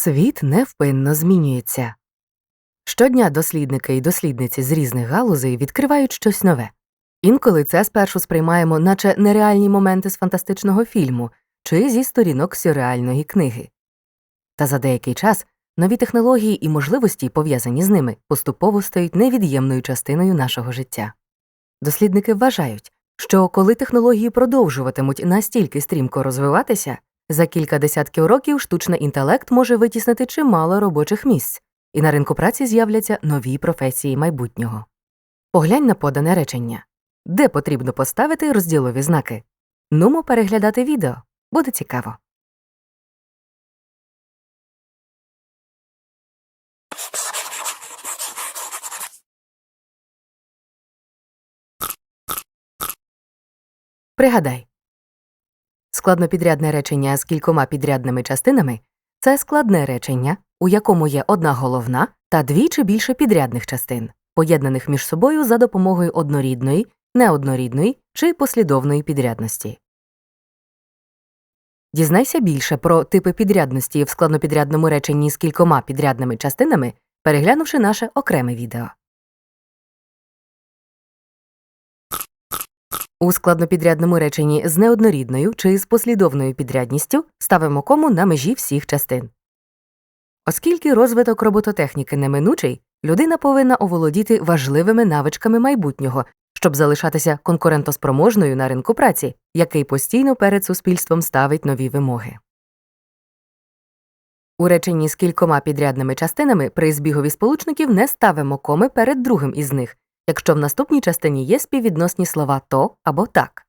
Світ невпинно змінюється. Щодня дослідники і дослідниці з різних галузей відкривають щось нове. Інколи це спершу сприймаємо, наче нереальні моменти з фантастичного фільму чи зі сторінок сюрреальної книги. Та за деякий час нові технології і можливості, пов'язані з ними, поступово стають невід'ємною частиною нашого життя. Дослідники вважають, що коли технології продовжуватимуть настільки стрімко розвиватися, за кілька десятків років штучний інтелект може витіснити чимало робочих місць, і на ринку праці з'являться нові професії майбутнього. Поглянь на подане речення де потрібно поставити розділові знаки. Нумо переглядати відео буде цікаво. Пригадай складнопідрядне речення з кількома підрядними частинами це складне речення, у якому є одна головна та дві чи більше підрядних частин, поєднаних між собою за допомогою однорідної, неоднорідної чи послідовної підрядності. Дізнайся більше про типи підрядності в складнопідрядному реченні з кількома підрядними частинами, переглянувши наше окреме відео. У складнопідрядному реченні з неоднорідною чи з послідовною підрядністю ставимо кому на межі всіх частин. Оскільки розвиток робототехніки неминучий, людина повинна оволодіти важливими навичками майбутнього, щоб залишатися конкурентоспроможною на ринку праці, який постійно перед суспільством ставить нові вимоги. У реченні з кількома підрядними частинами при збігові сполучників не ставимо коми перед другим із них, якщо в наступній частині є співвідносні слова то або так.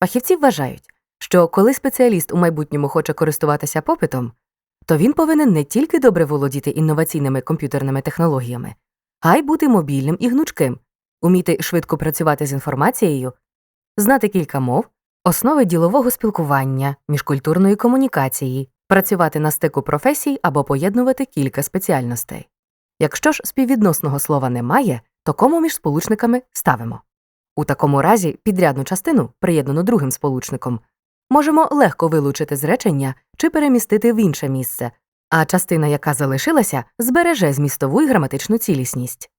Фахівці вважають, що коли спеціаліст у майбутньому хоче користуватися попитом, то він повинен не тільки добре володіти інноваційними комп'ютерними технологіями, а й бути мобільним і гнучким, уміти швидко працювати з інформацією, знати кілька мов, основи ділового спілкування, міжкультурної комунікації, працювати на стику професій або поєднувати кілька спеціальностей. Якщо ж співвідносного слова немає, то кому між сполучниками ставимо. У такому разі підрядну частину, приєднану другим сполучником, можемо легко вилучити з речення чи перемістити в інше місце, а частина, яка залишилася, збереже змістову і граматичну цілісність.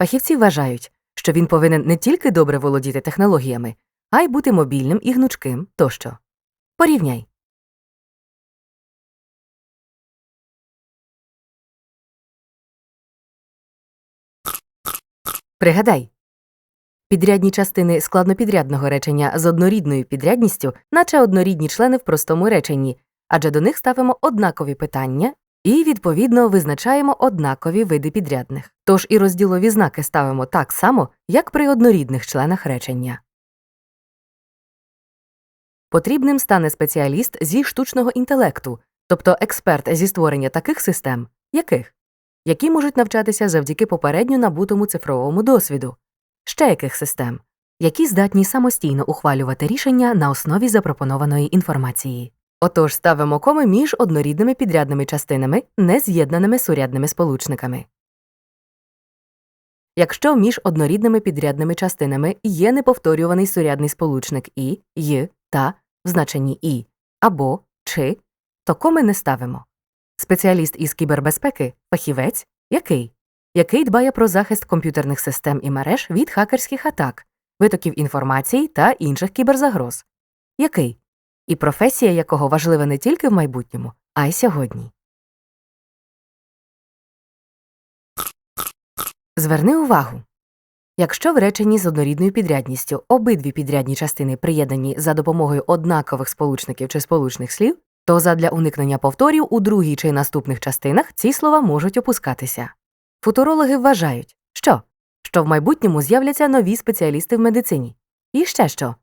Фахівці вважають, що він повинен не тільки добре володіти технологіями, а й бути мобільним і гнучким тощо. Порівняй. Пригадай. Підрядні частини складнопідрядного речення з однорідною підрядністю, наче однорідні члени в простому реченні, адже до них ставимо однакові питання і, відповідно, визначаємо однакові види підрядних. Тож і розділові знаки ставимо так само, як при однорідних членах речення. Потрібним стане спеціаліст зі штучного інтелекту, тобто експерт зі створення таких систем, яких які можуть навчатися завдяки попередньо набутому цифровому досвіду, ще яких систем, які здатні самостійно ухвалювати рішення на основі запропонованої інформації. Отож ставимо коми між однорідними підрядними частинами, не з'єднаними сурядними сполучниками. Якщо між однорідними підрядними частинами є неповторюваний сурядний сполучник і, й та в значенні і або чи, то коми не ставимо. Спеціаліст із кібербезпеки фахівець, який? Який дбає про захист комп'ютерних систем і мереж від хакерських атак, витоків інформації та інших кіберзагроз, який? І професія якого важлива не тільки в майбутньому, а й сьогодні. Зверни увагу. Якщо в реченні з однорідною підрядністю обидві підрядні частини приєднані за допомогою однакових сполучників чи сполучних слів, то задля уникнення повторів у другій чи наступних частинах ці слова можуть опускатися. Футурологи вважають, що що в майбутньому з'являться нові спеціалісти в медицині, і ще що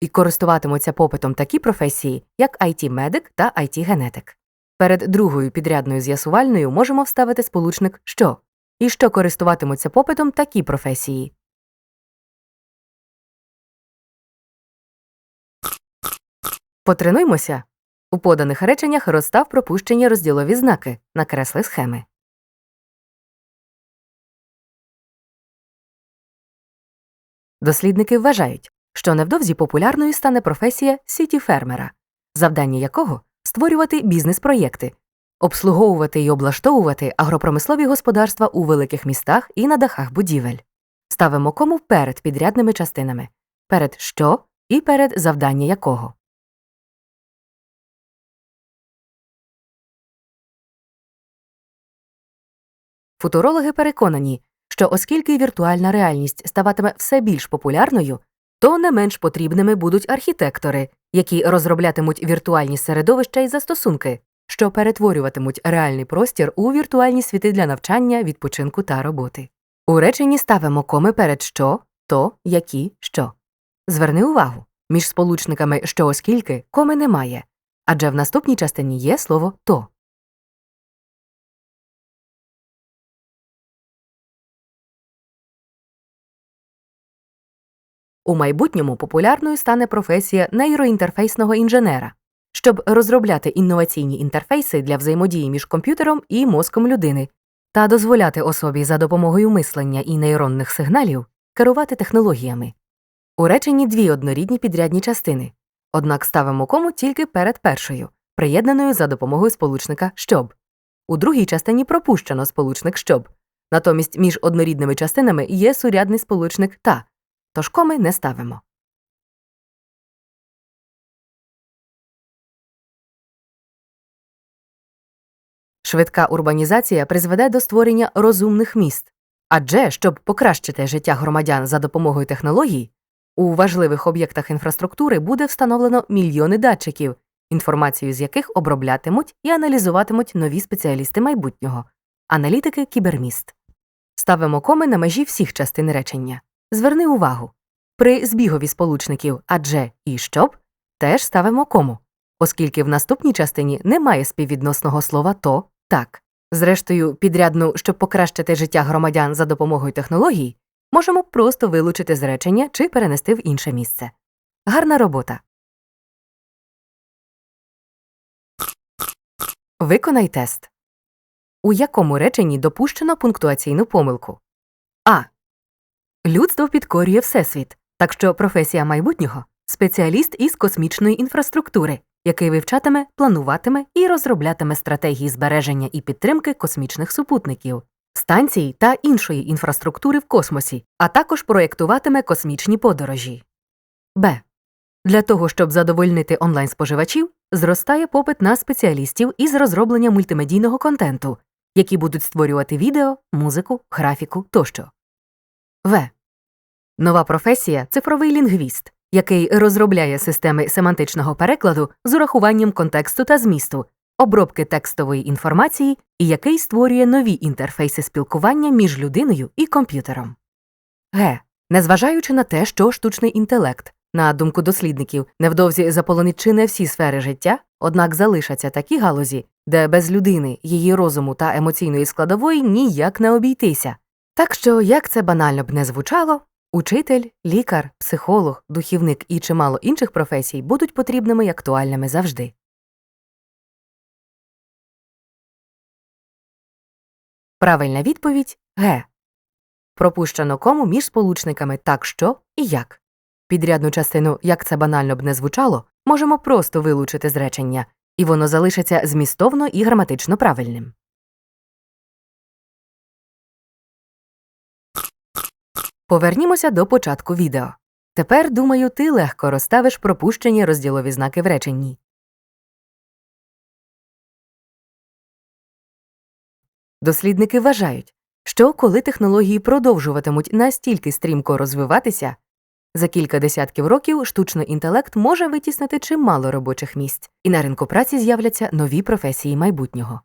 і користуватимуться попитом такі професії, як it медик та it генетик Перед другою підрядною з'ясувальною можемо вставити сполучник що і що користуватимуться попитом такі професії. Потренуймося. У поданих реченнях розстав пропущені розділові знаки, накресли схеми. Дослідники вважають, що невдовзі популярною стане професія сіті фермера, завдання якого створювати бізнес-проєкти, обслуговувати і облаштовувати агропромислові господарства у великих містах і на дахах будівель. Ставимо кому перед підрядними частинами, перед що і перед завдання якого. Футурологи переконані, що оскільки віртуальна реальність ставатиме все більш популярною, то не менш потрібними будуть архітектори, які розроблятимуть віртуальні середовища і застосунки, що перетворюватимуть реальний простір у віртуальні світи для навчання, відпочинку та роботи. У реченні ставимо коми перед що, то, які, що. Зверни увагу, між сполучниками що оскільки коми немає, адже в наступній частині є слово то. У майбутньому популярною стане професія нейроінтерфейсного інженера, щоб розробляти інноваційні інтерфейси для взаємодії між комп'ютером і мозком людини та дозволяти особі за допомогою мислення і нейронних сигналів керувати технологіями. У реченні дві однорідні підрядні частини, однак ставимо кому тільки перед першою, приєднаною за допомогою сполучника щоб. У другій частині пропущено сполучник щоб. Натомість між однорідними частинами є сурядний сполучник та, тож коми не ставимо. Швидка урбанізація призведе до створення розумних міст. Адже, щоб покращити життя громадян за допомогою технологій, у важливих об'єктах інфраструктури буде встановлено мільйони датчиків, інформацію з яких оброблятимуть і аналізуватимуть нові спеціалісти майбутнього, аналітики кіберміст. Ставимо коми на межі всіх частин речення. Зверни увагу. При збігові сполучників адже і щоб теж ставимо кому, оскільки в наступній частині немає співвідносного слова то так. Зрештою, підрядну, щоб покращити життя громадян за допомогою технологій, можемо просто вилучити з речення чи перенести в інше місце. Гарна робота. Виконай тест. У якому реченні допущено пунктуаційну помилку? А. Людство підкорює Всесвіт, так що професія майбутнього спеціаліст із космічної інфраструктури, який вивчатиме, плануватиме і розроблятиме стратегії збереження і підтримки космічних супутників, станцій та іншої інфраструктури в космосі, а також проєктуватиме космічні подорожі. Б. Для того, щоб задовольнити онлайн споживачів, зростає попит на спеціалістів із розроблення мультимедійного контенту, які будуть створювати відео, музику, графіку тощо. В. Нова професія цифровий лінгвіст, який розробляє системи семантичного перекладу з урахуванням контексту та змісту, обробки текстової інформації і який створює нові інтерфейси спілкування між людиною і комп'ютером. Г. Незважаючи на те, що штучний інтелект, на думку дослідників, невдовзі заполонить чи не всі сфери життя, однак залишаться такі галузі, де без людини, її розуму та емоційної складової ніяк не обійтися. Так що, як це банально б не звучало, учитель, лікар, психолог, духівник і чимало інших професій будуть потрібними й актуальними завжди. Правильна відповідь Г. Пропущено кому між сполучниками так що і як. Підрядну частину, як це банально б не звучало, можемо просто вилучити з речення, і воно залишиться змістовно і граматично правильним. Повернімося до початку відео. Тепер, думаю, ти легко розставиш пропущені розділові знаки в реченні. Дослідники вважають, що коли технології продовжуватимуть настільки стрімко розвиватися, за кілька десятків років штучний інтелект може витіснити чимало робочих місць, і на ринку праці з'являться нові професії майбутнього.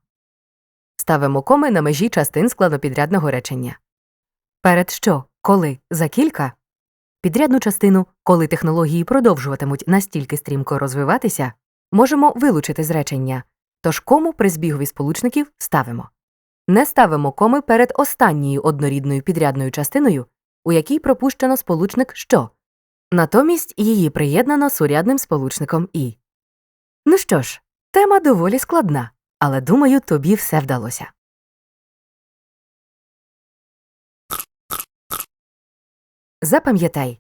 Ставимо коми на межі частин складнопідрядного речення. Перед що, коли, за кілька підрядну частину, коли технології продовжуватимуть настільки стрімко розвиватися, можемо вилучити з речення, тож кому при збігові сполучників ставимо. Не ставимо коми перед останньою однорідною підрядною частиною, у якій пропущено сполучник що, натомість її приєднано сурядним сполучником і. Ну що ж, тема доволі складна, але думаю, тобі все вдалося. Запам'ятай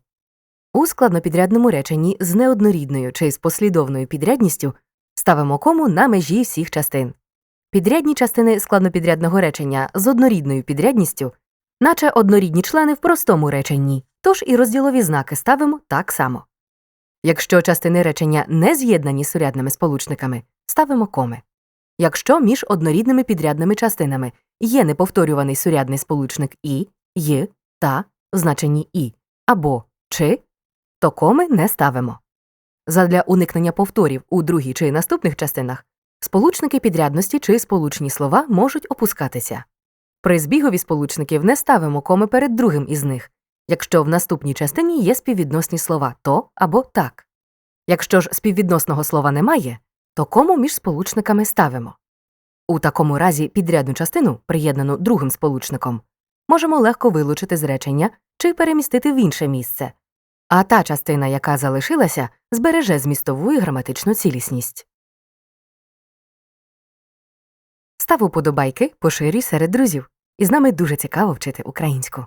у складнопідрядному реченні з неоднорідною чи з послідовною підрядністю ставимо кому на межі всіх частин. Підрядні частини складнопідрядного речення з однорідною підрядністю, наче однорідні члени в простому реченні, тож і розділові знаки ставимо так само. Якщо частини речення не з'єднані сурядними сполучниками, ставимо коми. Якщо між однорідними підрядними частинами є неповторюваний сурядний сполучник і, й, та значенні і або чи, то коми не ставимо. Задля уникнення повторів у другій чи наступних частинах сполучники підрядності чи сполучні слова можуть опускатися. При збігові сполучників не ставимо коми перед другим із них, якщо в наступній частині є співвідносні слова то або так. Якщо ж співвідносного слова немає, то кому між сполучниками ставимо. У такому разі підрядну частину, приєднану другим сполучником, можемо легко вилучити з речення чи перемістити в інше місце, а та частина, яка залишилася, збереже змістову і граматичну цілісність. Став уподобайки, поширюй серед друзів. І з нами дуже цікаво вчити українську.